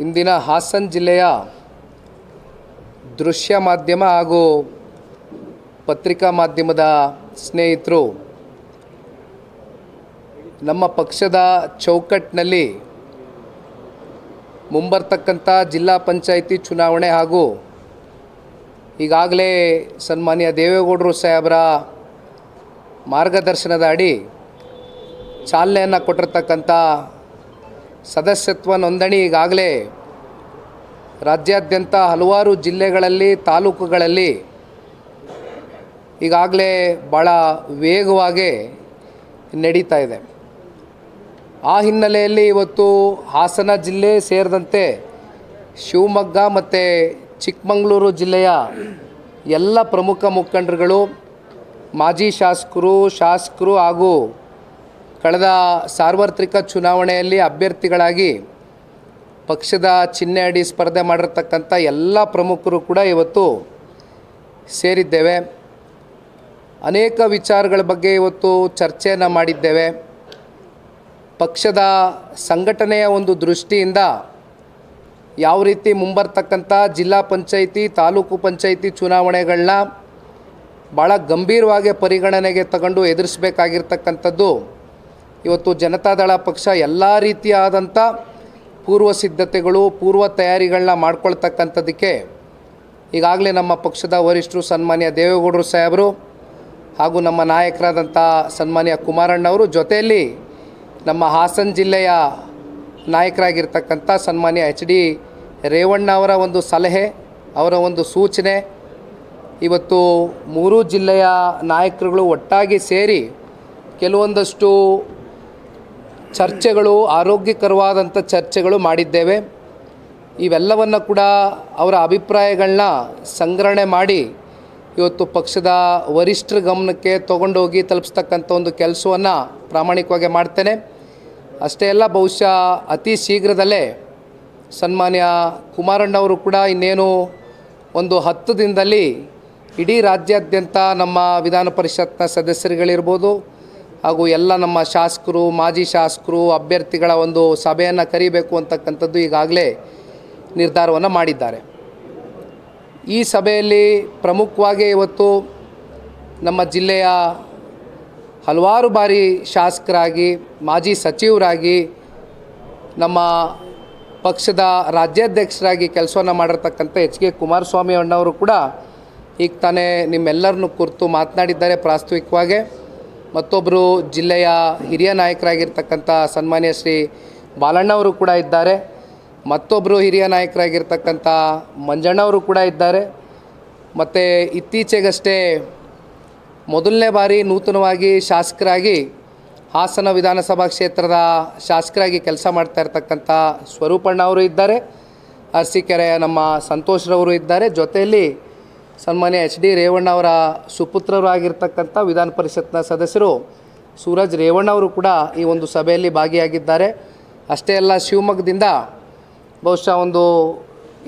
ಇಂದಿನ ಹಾಸನ ಜಿಲ್ಲೆಯ ದೃಶ್ಯ ಮಾಧ್ಯಮ ಹಾಗೂ ಪತ್ರಿಕಾ ಮಾಧ್ಯಮದ ಸ್ನೇಹಿತರು, ನಮ್ಮ ಪಕ್ಷದ ಚೌಕಟ್ಟಿನಲ್ಲಿ ಮುಂಬರ್ತಕ್ಕಂಥ ಜಿಲ್ಲಾ ಪಂಚಾಯಿತಿ ಚುನಾವಣೆ ಹಾಗೂ ಈಗಾಗಲೇ ಸನ್ಮಾನ್ಯ ದೇವೇಗೌಡರು ಸಾಹೇಬರ ಮಾರ್ಗದರ್ಶನದ ಅಡಿ ಚಾಲನೆಯನ್ನು ಕೊಟ್ಟಿರ್ತಕ್ಕಂಥ ಸದಸ್ಯತ್ವ ನೋಂದಣಿ ಈಗಾಗಲೇ ರಾಜ್ಯಾದ್ಯಂತ ಹಲವಾರು ಜಿಲ್ಲೆಗಳಲ್ಲಿ, ತಾಲೂಕುಗಳಲ್ಲಿ ಈಗಾಗಲೇ ಭಾಳ ವೇಗವಾಗಿ ನಡೀತಾ ಇದೆ. ಆ ಹಿನ್ನೆಲೆಯಲ್ಲಿ ಇವತ್ತು ಹಾಸನ ಜಿಲ್ಲೆ ಸೇರಿದಂತೆ ಶಿವಮೊಗ್ಗ ಮತ್ತು ಚಿಕ್ಕಮಗಳೂರು ಜಿಲ್ಲೆಯ ಎಲ್ಲ ಪ್ರಮುಖ ಮುಖಂಡರುಗಳು, ಮಾಜಿ ಶಾಸಕರು ಶಾಸಕರು ಹಾಗೂ ಕಳೆದ ಸಾರ್ವತ್ರಿಕ ಚುನಾವಣೆಯಲ್ಲಿ ಅಭ್ಯರ್ಥಿಗಳಾಗಿ ಪಕ್ಷದ ಚಿಹ್ನೆ ಅಡಿ ಸ್ಪರ್ಧೆ ಮಾಡಿರ್ತಕ್ಕಂಥ ಎಲ್ಲ ಪ್ರಮುಖರು ಕೂಡ ಇವತ್ತು ಸೇರಿದ್ದೇವೆ. ಅನೇಕ ವಿಚಾರಗಳ ಬಗ್ಗೆ ಇವತ್ತು ಚರ್ಚೆಯನ್ನು ಮಾಡಿದ್ದೇವೆ. ಪಕ್ಷದ ಸಂಘಟನೆಯ ಒಂದು ದೃಷ್ಟಿಯಿಂದ ಯಾವ ರೀತಿ ಮುಂಬರ್ತಕ್ಕಂಥ ಜಿಲ್ಲಾ ಪಂಚಾಯಿತಿ, ತಾಲೂಕು ಪಂಚಾಯಿತಿ ಚುನಾವಣೆಗಳನ್ನ ಭಾಳ ಗಂಭೀರವಾಗಿ ಪರಿಗಣನೆಗೆ ತಗೊಂಡು ಎದುರಿಸಬೇಕಾಗಿರ್ತಕ್ಕಂಥದ್ದು ಇವತ್ತು ಜನತಾದಳ ಪಕ್ಷ ಎಲ್ಲ ರೀತಿಯಾದಂಥ ಪೂರ್ವ ಸಿದ್ಧತೆಗಳು, ಪೂರ್ವ ತಯಾರಿಗಳನ್ನ ಮಾಡ್ಕೊಳ್ತಕ್ಕಂಥದ್ದಕ್ಕೆ ಈಗಾಗಲೇ ನಮ್ಮ ಪಕ್ಷದ ವರಿಷ್ಠರು ಸನ್ಮಾನ್ಯ ದೇವೇಗೌಡರು ಸಾಹೇಬರು ಹಾಗೂ ನಮ್ಮ ನಾಯಕರಾದಂಥ ಸನ್ಮಾನ್ಯ ಕುಮಾರಣ್ಣವರು ಜೊತೆಯಲ್ಲಿ ನಮ್ಮ ಹಾಸನ ಜಿಲ್ಲೆಯ ನಾಯಕರಾಗಿರ್ತಕ್ಕಂಥ ಸನ್ಮಾನ್ಯ ಎಚ್ ಡಿ ರೇವಣ್ಣ ಅವರ ಒಂದು ಸಲಹೆ, ಅವರ ಒಂದು ಸೂಚನೆ. ಇವತ್ತು ಮೂರು ಜಿಲ್ಲೆಯ ನಾಯಕರುಗಳು ಒಟ್ಟಾಗಿ ಸೇರಿ ಕೆಲವೊಂದಷ್ಟು ಚರ್ಚೆಗಳು, ಆರೋಗ್ಯಕರವಾದಂಥ ಚರ್ಚೆಗಳು ಮಾಡಿದ್ದೇವೆ. ಇವೆಲ್ಲವನ್ನು ಕೂಡ ಅವರ ಅಭಿಪ್ರಾಯಗಳನ್ನ ಸಂಗ್ರಹಣೆ ಮಾಡಿ ಇವತ್ತು ಪಕ್ಷದ ವರಿಷ್ಠರ ಗಮನಕ್ಕೆ ತೊಗೊಂಡೋಗಿ ತಲುಪಿಸ್ತಕ್ಕಂಥ ಒಂದು ಕೆಲಸವನ್ನು ಪ್ರಾಮಾಣಿಕವಾಗಿ ಮಾಡ್ತೇನೆ. ಅಷ್ಟೇ ಅಲ್ಲ, ಬಹುಶಃ ಅತಿ ಶೀಘ್ರದಲ್ಲೇ ಸನ್ಮಾನ್ಯ ಕುಮಾರಣ್ಣವರು ಕೂಡ ಇನ್ನೇನು ಒಂದು ಹತ್ತು ದಿನದಲ್ಲಿ ಇಡೀ ರಾಜ್ಯಾದ್ಯಂತ ನಮ್ಮ ವಿಧಾನ ಪರಿಷತ್ನ ಸದಸ್ಯರುಗಳಿರ್ಬೋದು ಹಾಗೂ ಎಲ್ಲ ನಮ್ಮ ಶಾಸಕರು, ಮಾಜಿ ಶಾಸಕರು, ಅಭ್ಯರ್ಥಿಗಳ ಒಂದು ಸಭೆಯನ್ನು ಕರಿಬೇಕು ಅಂತಕ್ಕಂಥದ್ದು ಈಗಾಗಲೇ ನಿರ್ಧಾರವನ್ನು ಮಾಡಿದ್ದಾರೆ. ಈ ಸಭೆಯಲ್ಲಿ ಪ್ರಮುಖವಾಗಿ ಇವತ್ತು ನಮ್ಮ ಜಿಲ್ಲೆಯ ಹಲವಾರು ಬಾರಿ ಶಾಸಕರಾಗಿ, ಮಾಜಿ ಸಚಿವರಾಗಿ, ನಮ್ಮ ಪಕ್ಷದ ರಾಜ್ಯಾಧ್ಯಕ್ಷರಾಗಿ ಕೆಲಸವನ್ನು ಮಾಡಿರ್ತಕ್ಕಂಥ ಎಚ್ ಕೆ ಕುಮಾರಸ್ವಾಮಿ ಅಣ್ಣವರು ಕೂಡ ಈಗ ತಾನೇ ನಿಮ್ಮೆಲ್ಲರನ್ನು ಕುರಿತು ಮಾತನಾಡಿದ್ದಾರೆ ಪ್ರಾಸ್ತಾವಿಕವಾಗಿ. ಮತ್ತೊಬ್ಬರು ಜಿಲ್ಲೆಯ ಹಿರಿಯ ನಾಯಕರಾಗಿರ್ತಕ್ಕಂಥ ಸನ್ಮಾನ್ಯ ಶ್ರೀ ಬಾಲಣ್ಣವರು ಕೂಡ ಇದ್ದಾರೆ. ಮತ್ತೊಬ್ಬರು ಹಿರಿಯ ನಾಯಕರಾಗಿರ್ತಕ್ಕಂಥ ಮಂಜಣ್ಣವರು ಕೂಡ ಇದ್ದಾರೆ. ಮತ್ತು ಇತ್ತೀಚೆಗಷ್ಟೇ ಮೊದಲನೇ ಬಾರಿ ನೂತನವಾಗಿ ಶಾಸಕರಾಗಿ ಹಾಸನ ವಿಧಾನಸಭಾ ಕ್ಷೇತ್ರದ ಶಾಸಕರಾಗಿ ಕೆಲಸ ಮಾಡ್ತಾ ಇರ್ತಕ್ಕಂಥ ಸ್ವರೂಪಣ್ಣ ಅವರು ಇದ್ದಾರೆ. ಅರಸೀಕೆರೆಯ ನಮ್ಮ ಸಂತೋಷ್ರವರು ಇದ್ದಾರೆ. ಜೊತೆಯಲ್ಲಿ ಸನ್ಮಾನ್ಯ ಎಚ್ ಡಿ ರೇವಣ್ಣ ಅವರ ಸುಪುತ್ರರಾಗಿರ್ತಕ್ಕಂಥ ವಿಧಾನ ಪರಿಷತ್ನ ಸದಸ್ಯರು ಸೂರಜ್ ರೇವಣ್ಣ ಅವರು ಕೂಡ ಈ ಒಂದು ಸಭೆಯಲ್ಲಿ ಭಾಗಿಯಾಗಿದ್ದಾರೆ. ಅಷ್ಟೇ ಅಲ್ಲ, ಶಿವಮೊಗ್ಗದಿಂದ ಬಹುಶಃ ಒಂದು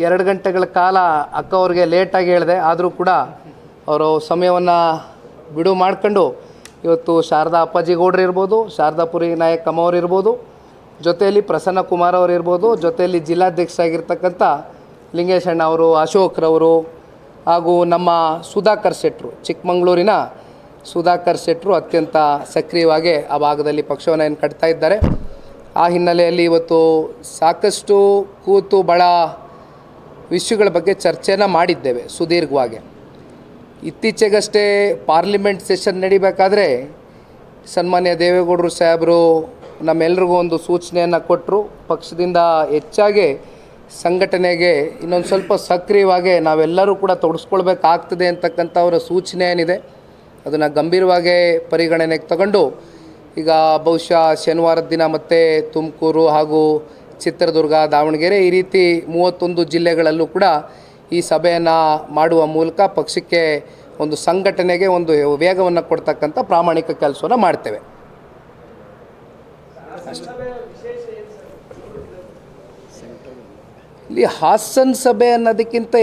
ಎರಡು ಗಂಟೆಗಳ ಕಾಲ ಅಕ್ಕ ಅವ್ರಿಗೆ ಲೇಟಾಗಿ ಹೇಳಿದೆ. ಆದರೂ ಕೂಡ ಅವರು ಸಮಯವನ್ನು ಬಿಡುವು ಮಾಡ್ಕೊಂಡು ಇವತ್ತು ಶಾರದಾ ಅಪ್ಪಾಜಿ ಗೌಡ್ರು ಇರ್ಬೋದು, ಶಾರದಾಪುರಿ ನಾಯಕ್ ಅಮ್ಮವ್ರು ಇರ್ಬೋದು, ಜೊತೆಯಲ್ಲಿ ಪ್ರಸನ್ನ ಕುಮಾರ್ ಅವರು ಇರ್ಬೋದು, ಜೊತೆಯಲ್ಲಿ ಜಿಲ್ಲಾಧ್ಯಕ್ಷರಾಗಿರ್ತಕ್ಕಂಥ ಲಿಂಗೇಶಣ್ಣ ಅವರು ಅಶೋಕ್ರವರು ಹಾಗೂ ನಮ್ಮ ಸುಧಾಕರ್ ಶೆಟ್ಟರು ಚಿಕ್ಕಮಗಳೂರಿನ ಸುಧಾಕರ್ ಶೆಟ್ಟರು ಅತ್ಯಂತ ಸಕ್ರಿಯವಾಗಿ ಆ ಭಾಗದಲ್ಲಿ ಪಕ್ಷವನ್ನು ಏನು ಕಟ್ತಾ ಇದ್ದಾರೆ. ಆ ಹಿನ್ನೆಲೆಯಲ್ಲಿ ಇವತ್ತು ಸಾಕಷ್ಟು ಕೂತು ಬಳ ವಿಷಯಗಳ ಬಗ್ಗೆ ಚರ್ಚೆನ ಮಾಡಿದ್ದೇವೆ ಸುದೀರ್ಘವಾಗಿ. ಇತ್ತೀಚೆಗಷ್ಟೇ ಪಾರ್ಲಿಮೆಂಟ್ ಸೆಷನ್ ನಡಿಬೇಕಾದ್ರೆ ಸನ್ಮಾನ್ಯ ದೇವೇಗೌಡರು ಸಾಹೇಬರು ನಮ್ಮೆಲ್ರಿಗೂ ಒಂದು ಸೂಚನೆಯನ್ನು ಕೊಟ್ಟರು ಪಕ್ಷದಿಂದ ಹೆಚ್ಚಾಗಿ ಸಂಘಟನೆಗೆ ಇನ್ನೊಂದು ಸ್ವಲ್ಪ ಸಕ್ರಿಯವಾಗಿ ನಾವೆಲ್ಲರೂ ಕೂಡ ತೊಡಸ್ಕೊಳ್ಬೇಕಾಗ್ತದೆ ಅಂತಕ್ಕಂಥ ಅವರ ಸೂಚನೆ ಏನಿದೆ, ಅದನ್ನು ಗಂಭೀರವಾಗಿ ಪರಿಗಣನೆಗೆ ತಗೊಂಡು ಈಗ ಬಹುಶಃ ಶನಿವಾರದ ದಿನ ಮತ್ತೆ ತುಮಕೂರು ಹಾಗೂ ಚಿತ್ರದುರ್ಗ, ದಾವಣಗೆರೆ ಈ ರೀತಿ ಮೂವತ್ತೊಂದು ಜಿಲ್ಲೆಗಳಲ್ಲೂ ಕೂಡ ಈ ಸಭೆಯನ್ನು ಮಾಡುವ ಮೂಲಕ ಪಕ್ಷಕ್ಕೆ ಒಂದು ಸಂಘಟನೆಗೆ ಒಂದು ವೇಗವನ್ನು ಕೊಡ್ತಕ್ಕಂಥ ಪ್ರಾಮಾಣಿಕ ಕೆಲಸವನ್ನು ಮಾಡ್ತೇವೆ. ಇಲ್ಲಿ ಹಾಸನ್ ಸಭೆ ಅನ್ನೋದಕ್ಕಿಂತ